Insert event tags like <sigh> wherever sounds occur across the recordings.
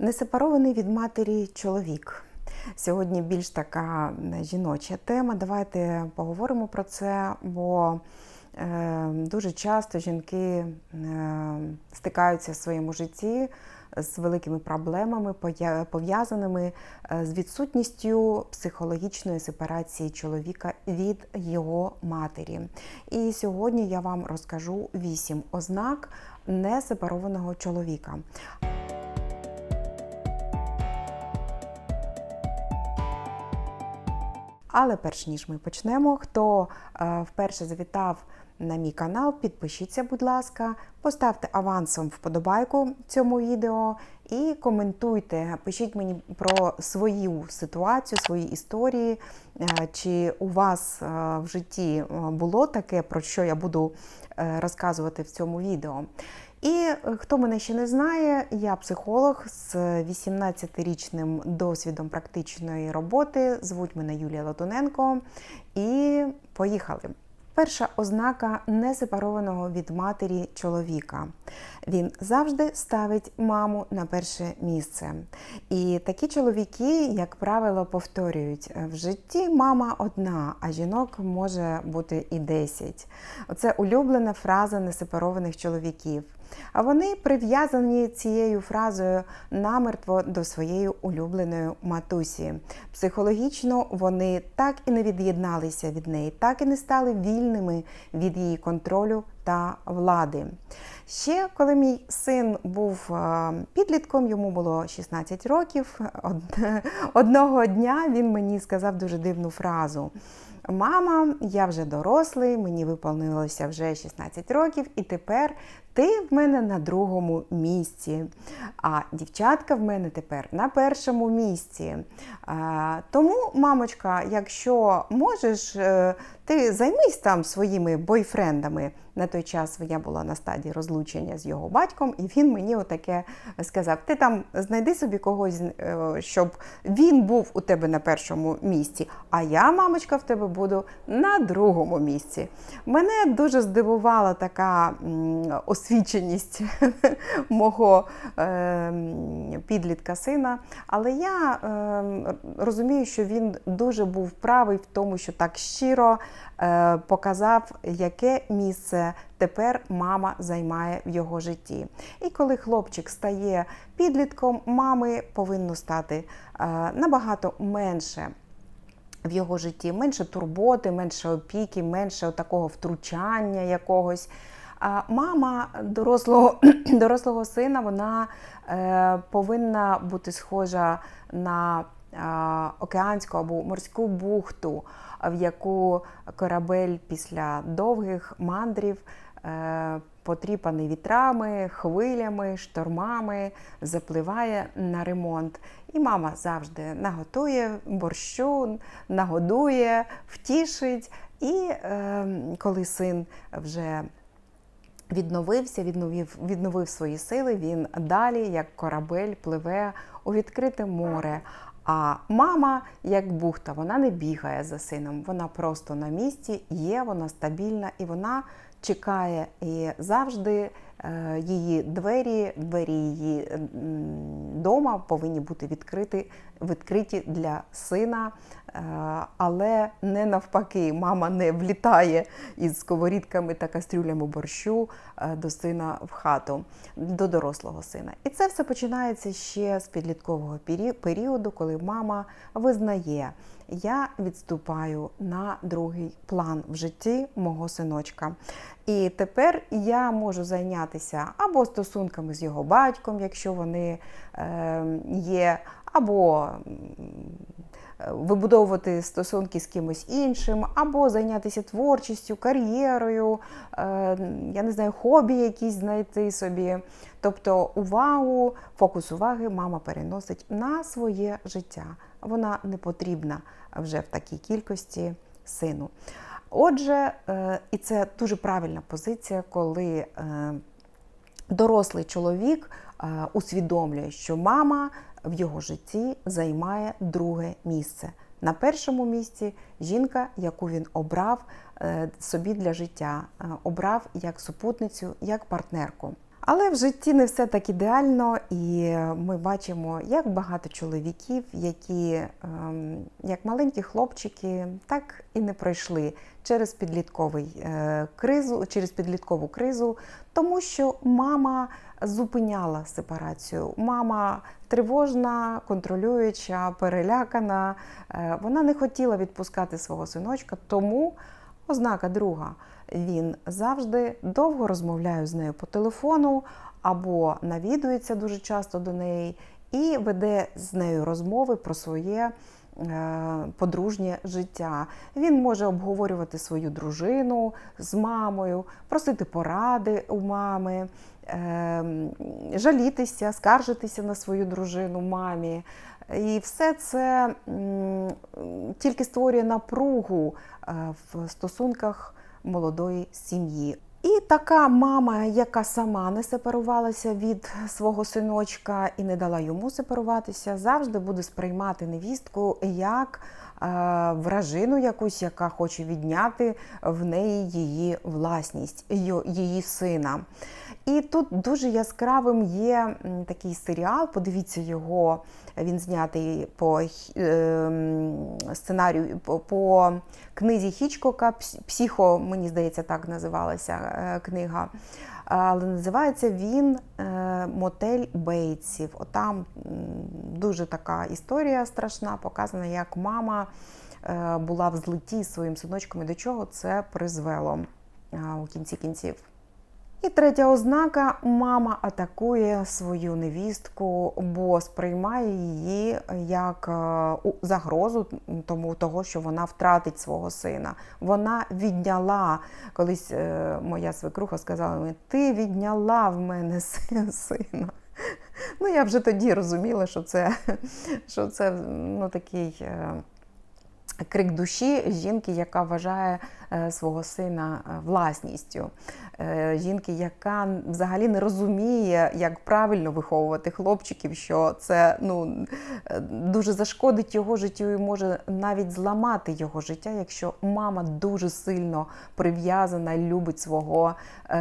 Несепарований від матері чоловік. Сьогодні більш така жіноча тема. Давайте поговоримо про це, бо е, дуже часто жінки е, стикаються в своєму житті з великими проблемами, пов'язаними е, з відсутністю психологічної сепарації чоловіка від його матері. І сьогодні я вам розкажу вісім ознак несепарованого чоловіка. Але перш ніж ми почнемо, хто е, вперше завітав на мій канал, підпишіться, будь ласка, поставте авансом вподобайку цьому відео і коментуйте. Пишіть мені про свою ситуацію, свої історії, е, чи у вас е, в житті було таке, про що я буду розказувати в цьому відео. І е, хто мене ще не знає, я психолог з 18-річним досвідом практичної роботи. Звуть мене Юлія Латуненко. І поїхали. Перша ознака несепарованого від матері чоловіка. Він завжди ставить маму на перше місце. І такі чоловіки, як правило, повторюють: в житті мама одна, а жінок може бути і 10. Оце улюблена фраза несепарованих чоловіків. А вони прив'язані цією фразою намертво до своєї улюбленої матусі. Психологічно вони так і не від'єдналися від неї, так і не стали вільними від її контролю та влади. Ще коли мій син був підлітком, йому було 16 років. Одного дня він мені сказав дуже дивну фразу. Мама, я вже дорослий, мені виповнилося вже 16 років, і тепер ти в мене на другому місці. А дівчатка в мене тепер на першому місці. Тому, мамочка, якщо можеш, е, ти займись там своїми бойфрендами. На той час я була на стадії розлучення з його батьком, і він мені отаке сказав: ти там знайди собі когось, е, щоб він був у тебе на першому місці, а я, мамочка, в тебе буду на другому місці. Мене дуже здивувала така м, освіченість <laughs> мого е, підлітка сина. Але я е, розумію, що він дуже був правий в тому, що так щиро е, показав, яке місце тепер мама займає в його житті. І коли хлопчик стає підлітком, мами повинно стати е, набагато менше. В його житті менше турботи, менше опіки, менше такого втручання якогось. А мама дорослого, <clears throat> дорослого сина вона е, повинна бути схожа на океанську або морську бухту, в яку корабель після довгих мандрів, е, потріпаний вітрами, хвилями, штормами, запливає на ремонт. І мама завжди наготує борщу, нагодує, втішить. І е, коли син вже відновився, відновив, відновив свої сили, він далі, як корабель, пливе у відкрите море. А мама, як бухта, вона не бігає за сином, вона просто на місці, є, вона стабільна і вона чекає і завжди е, її двері, двері її дома повинні бути відкриті, відкриті для сина, е, але не навпаки, мама не влітає із сковорідками та кастрюлями борщу е, до сина в хату, до дорослого сина. І це все починається ще з підліткового періоду, коли мама визнає, я відступаю на другий план в житті мого синочка. І тепер я можу зайнятися або стосунками з його батьком, якщо вони е, є, або вибудовувати стосунки з кимось іншим, або зайнятися творчістю, кар'єрою, е, я не знаю, хобі якісь знайти собі. Тобто увагу, фокус уваги мама переносить на своє життя. Вона не потрібна вже в такій кількості сину. Отже, е, і це дуже правильна позиція, коли е, дорослий чоловік е, усвідомлює, що мама в його житті займає друге місце. На першому місці жінка, яку він обрав собі для життя, обрав як супутницю, як партнерку. Але в житті не все так ідеально, і ми бачимо, як багато чоловіків, які ем, як маленькі хлопчики, так і не пройшли через підлітковий е, кризу, через підліткову кризу, тому що мама зупиняла сепарацію. Мама тривожна, контролююча, перелякана. Е, Вона не хотіла відпускати свого синочка, тому ознака друга. Він завжди довго розмовляє з нею по телефону або навідується дуже часто до неї і веде з нею розмови про своє е, подружнє життя. Він може обговорювати свою дружину з мамою, просити поради у мами, е, жалітися, скаржитися на свою дружину мамі. І все це тільки створює напругу е, в стосунках молодої сім'ї. І така мама, яка сама не сепарувалася від свого синочка і не дала йому сепаруватися, завжди буде сприймати невістку як вражину якусь, яка хоче відняти в неї її власність, її сина. І тут дуже яскравим є такий серіал. Подивіться його. Він знятий по ем, сценарію по, книзі Хічкока. «Пс- Психо, мені здається, так називалася е, книга. Але називається він е, Мотель Бейтсів. Там дуже така історія страшна, показана, як мама е, була в злиті з своїм синочком і до чого це призвело е, у кінці кінців. І третя ознака мама атакує свою невістку, бо сприймає її як е, загрозу тому того, що вона втратить свого сина. Вона відняла колись е, моя свекруха сказала мені, ти відняла в мене <laughs> сина. Ну, я вже тоді розуміла, що це, що це ну, такий. Крик душі жінки, яка вважає е, свого сина е, власністю, Е, жінки, яка взагалі не розуміє, як правильно виховувати хлопчиків, що це ну, дуже зашкодить його життю і може навіть зламати його життя, якщо мама дуже сильно прив'язана, любить свого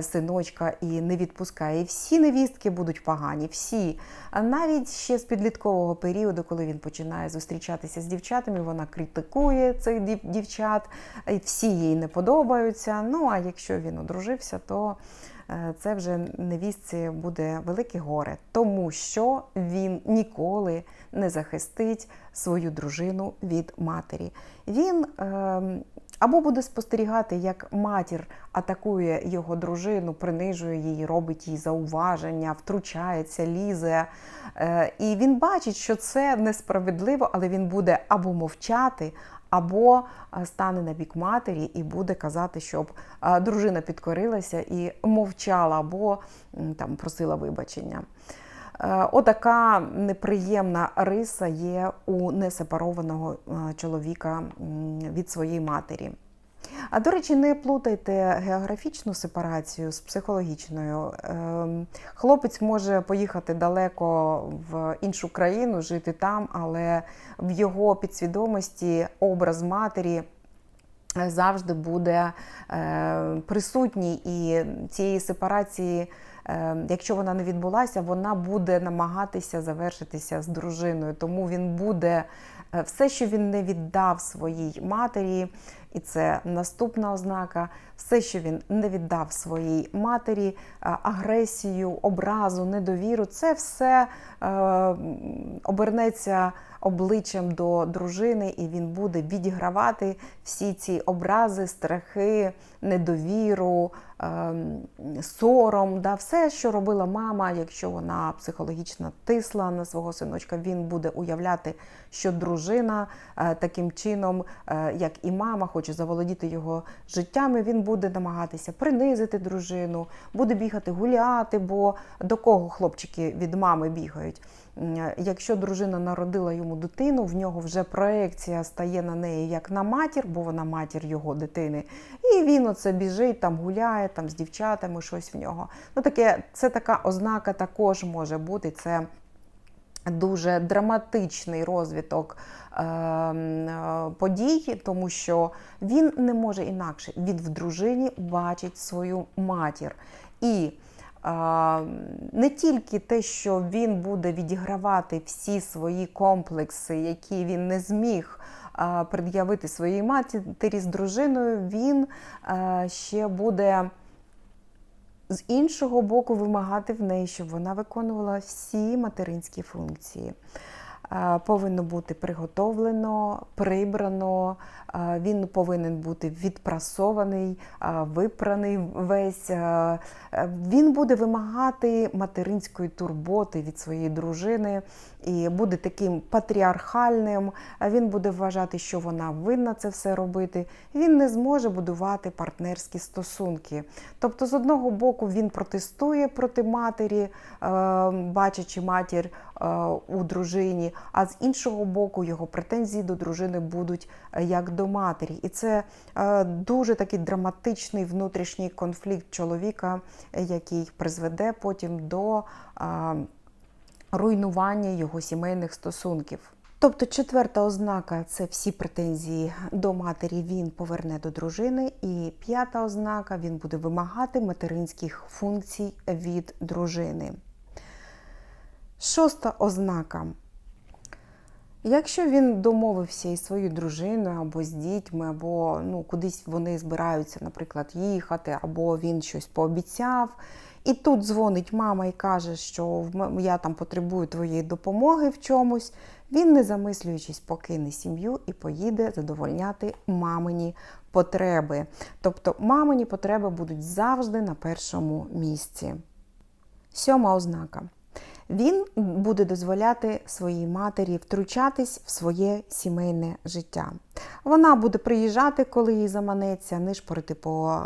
синочка і не відпускає. І всі невістки будуть погані, всі. А навіть ще з підліткового періоду, коли він починає зустрічатися з дівчатами, вона критикує цих дів- дівчат, всі їй не подобаються. Ну а якщо він одружився, то е, це вже невістці буде велике горе, тому що він ніколи не захистить свою дружину від матері. Він ем, або буде спостерігати, як матір атакує його дружину, принижує її, робить їй зауваження, втручається, лізе. Е, І він бачить, що це несправедливо, але він буде або мовчати, або е, стане на бік матері і буде казати, щоб е, дружина підкорилася і мовчала, або там просила вибачення. Е, Отака неприємна риса є у несепарованого е, чоловіка від своєї матері. А до речі, не плутайте географічну сепарацію з психологічною. Ем, Хлопець може поїхати далеко в іншу країну, жити там, але в його підсвідомості образ матері е, завжди буде присутній, і цієї сепарації, якщо вона не відбулася, вона буде намагатися завершитися з дружиною. Тому він буде е, все, що він не віддав своїй матері, і це наступна ознака. Все, що він не віддав своїй матері, е, агресію, образу, недовіру, це все е, обернеться обличчям до дружини, і він буде відігравати всі ці образи, страхи, недовіру, ем, сором, да, все, що робила мама, якщо вона психологічно тисла на свого синочка, він буде уявляти, що дружина е, таким чином, е, як і мама, хоче заволодіти його життями. Він буде намагатися принизити дружину, буде бігати гуляти, бо до кого хлопчики від мами бігають. Якщо дружина народила йому дитину, в нього вже проекція стає на неї як на матір, бо вона матір його дитини. І він оце біжить, там гуляє, там з дівчатами щось в нього. Ну таке, це така ознака також може бути. Це дуже драматичний розвиток е, е, подій, тому що він не може інакше. Він в дружині бачить свою матір. І не тільки те, що він буде відігравати всі свої комплекси, які він не зміг пред'явити своїй матері з дружиною, він ще буде з іншого боку вимагати в неї, щоб вона виконувала всі материнські функції. Е, Повинно бути приготовлено, прибрано, е, він повинен бути відпрасований, е, випраний весь. Він буде вимагати материнської турботи від своєї дружини і буде таким патріархальним. Він буде вважати, що вона винна це все робити. Він не зможе будувати партнерські стосунки. Тобто, з одного боку, він протестує проти матері, бачачи матір у дружині, а з іншого боку, його претензії до дружини будуть е, як до матері. І це е, дуже такий драматичний внутрішній конфлікт чоловіка, е, який призведе потім до е, руйнування його сімейних стосунків. Тобто четверта ознака це всі претензії до матері він поверне до дружини. І п'ята ознака він буде вимагати материнських функцій від дружини. Шоста ознака. Якщо він домовився із своєю дружиною або з дітьми, або ну, кудись вони збираються, наприклад, їхати, або він щось пообіцяв, і тут дзвонить мама і каже, що я там потребую твоєї допомоги в чомусь, він, не замислюючись, покине сім'ю і поїде задовольняти мамині потреби. Тобто мамині потреби будуть завжди на першому місці. Сьома ознака. Він буде дозволяти своїй матері втручатись в своє сімейне життя. Вона буде приїжджати, коли їй заманеться, нишпорити по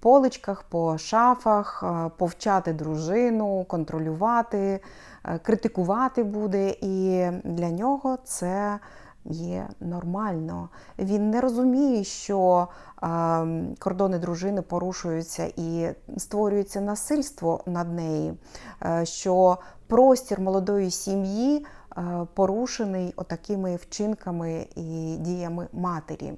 поличках, по шафах, повчати дружину, контролювати, е, критикувати буде. І для нього це є нормально. Він не розуміє, що кордони дружини порушуються і створюється насильство над нею, е, що простір молодої сім'ї е, порушений отакими вчинками і діями матері.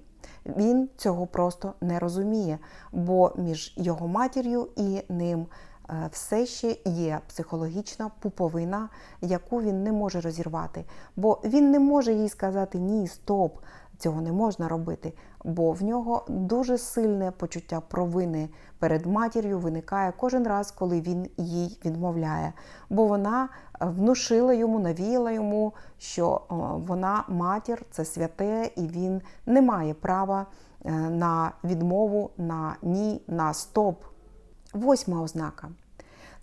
Він цього просто не розуміє, бо між його матір'ю і ним все ще є психологічна пуповина, яку він не може розірвати. Бо він не може їй сказати ні, стоп, цього не можна робити, бо в нього дуже сильне почуття провини перед матір'ю виникає кожен раз, коли він їй відмовляє. Бо вона е, внушила йому, навіяла йому, що е, вона матір, це святе, і він не має права е, на відмову, на ні, на стоп. Восьма ознака.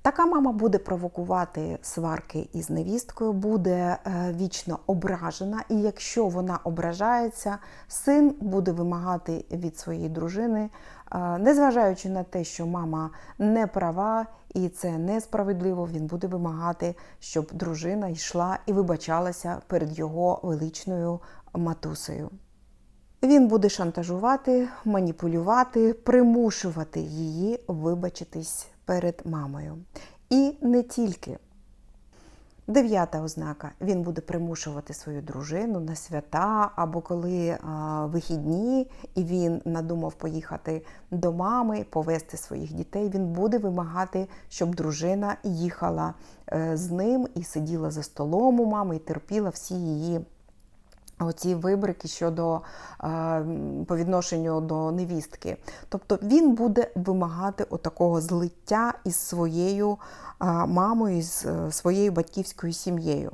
Така мама буде провокувати сварки із невісткою, буде е, вічно ображена, і якщо вона ображається, син буде вимагати від своєї дружини, е, незважаючи на те, що мама не права і це несправедливо, він буде вимагати, щоб дружина йшла і вибачалася перед його величною матусею. Він буде шантажувати, маніпулювати, примушувати її вибачитись перед мамою. І не тільки. Дев'ята ознака: він буде примушувати свою дружину на свята або коли а, вихідні, і він надумав поїхати до мами, повести своїх дітей. Він буде вимагати, щоб дружина їхала е, з ним і сиділа за столом у мами і терпіла всі її. Оці вибрики щодо е, по відношенню до невістки. Тобто він буде вимагати отакого злиття із своєю е, мамою, з е, своєю батьківською сім'єю.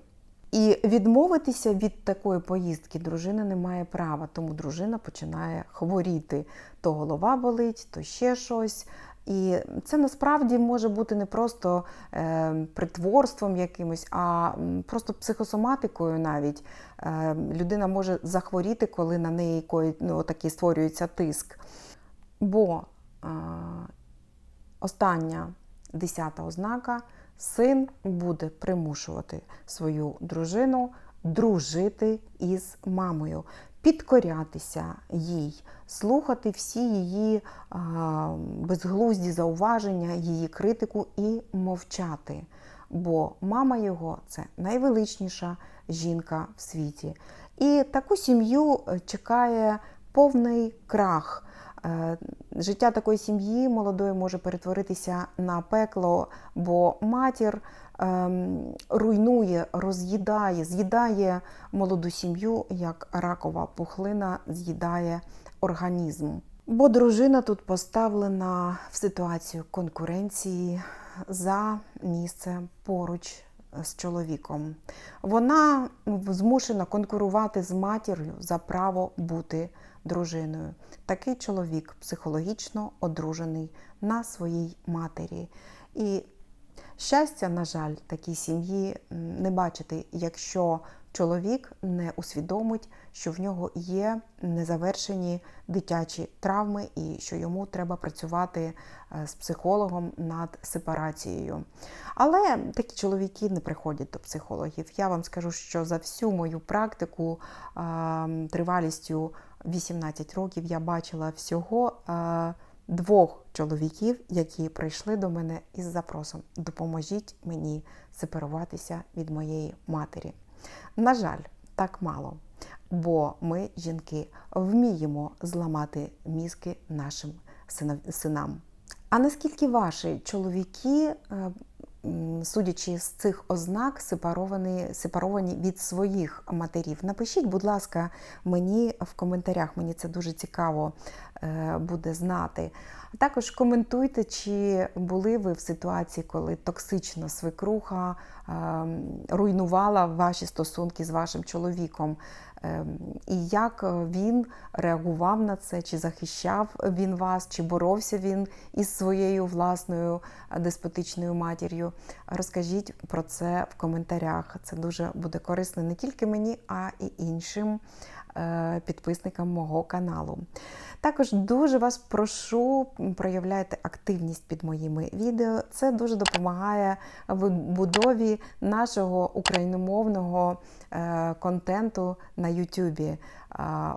І відмовитися від такої поїздки дружина не має права, тому дружина починає хворіти. То голова болить, то ще щось. І це насправді може бути не просто е, притворством якимось, а просто психосоматикою навіть. Е, людина може захворіти, коли на неї ну, такий створюється тиск. Бо е, остання десята ознака син буде примушувати свою дружину дружити із мамою, підкорятися їй, слухати всі її безглузді зауваження, її критику і мовчати. Бо мама його це найвеличніша жінка в світі. І таку сім'ю е, чекає повний крах. Е, Життя такої сім'ї молодої може перетворитися на пекло, бо матір руйнує, роз'їдає, з'їдає молоду сім'ю, як ракова пухлина з'їдає організм. Бо дружина тут поставлена в ситуацію конкуренції за місце поруч з чоловіком. Вона змушена конкурувати з матір'ю за право бути дружиною. Такий чоловік психологічно одружений на своїй матері. І щастя, на жаль, такій сім'ї не бачити, якщо чоловік не усвідомить, що в нього є незавершені дитячі травми і що йому треба працювати е, з психологом над сепарацією. Але такі чоловіки не приходять до психологів. Я вам скажу, що за всю мою практику тривалістю 18 років я бачила всього а, двох чоловіків, які прийшли до мене із запросом Допоможіть мені сепаруватися від моєї матері. На жаль, так мало. Бо ми, жінки, вміємо зламати мізки нашим синам. А наскільки ваші чоловіки, е, судячи з цих ознак, сепаровані, сепаровані від своїх матерів? Напишіть, будь ласка, мені в коментарях, мені це дуже цікаво е, буде знати. Також коментуйте, чи були ви в ситуації, коли токсична свекруха е, руйнувала ваші стосунки з вашим чоловіком. Е, І як він реагував на це, чи захищав він вас, чи боровся він із своєю власною е, деспотичною матір'ю. Розкажіть про це в коментарях. Це дуже буде корисно не тільки мені, а і іншим е, підписникам мого каналу. Також дуже вас прошу, проявляйте активність під моїми відео. Це дуже допомагає в будові нашого україномовного е, контенту на Ютубі.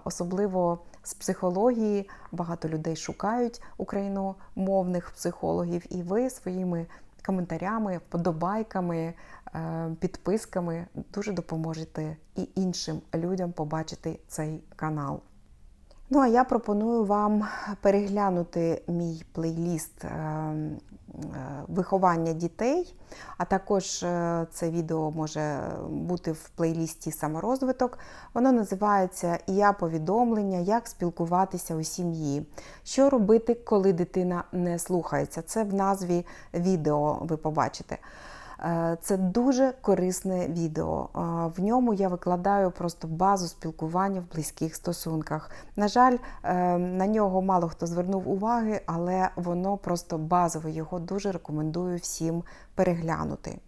Особливо з психології багато людей шукають україномовних психологів, і ви своїми коментарями, вподобайками, е, підписками дуже допоможете і іншим людям побачити цей канал. Ну а я пропоную вам переглянути мій плейліст е, е, виховання дітей, а також е, це відео може бути в плейлісті саморозвиток. Воно називається Я повідомлення, як спілкуватися у сім'ї. Що робити, коли дитина не слухається? Це в назві відео ви побачите. Е, Це дуже корисне відео. Е, В ньому я викладаю просто базу спілкування в близьких стосунках. На жаль, е, на нього мало хто звернув уваги, але воно просто базове. Його дуже рекомендую всім переглянути.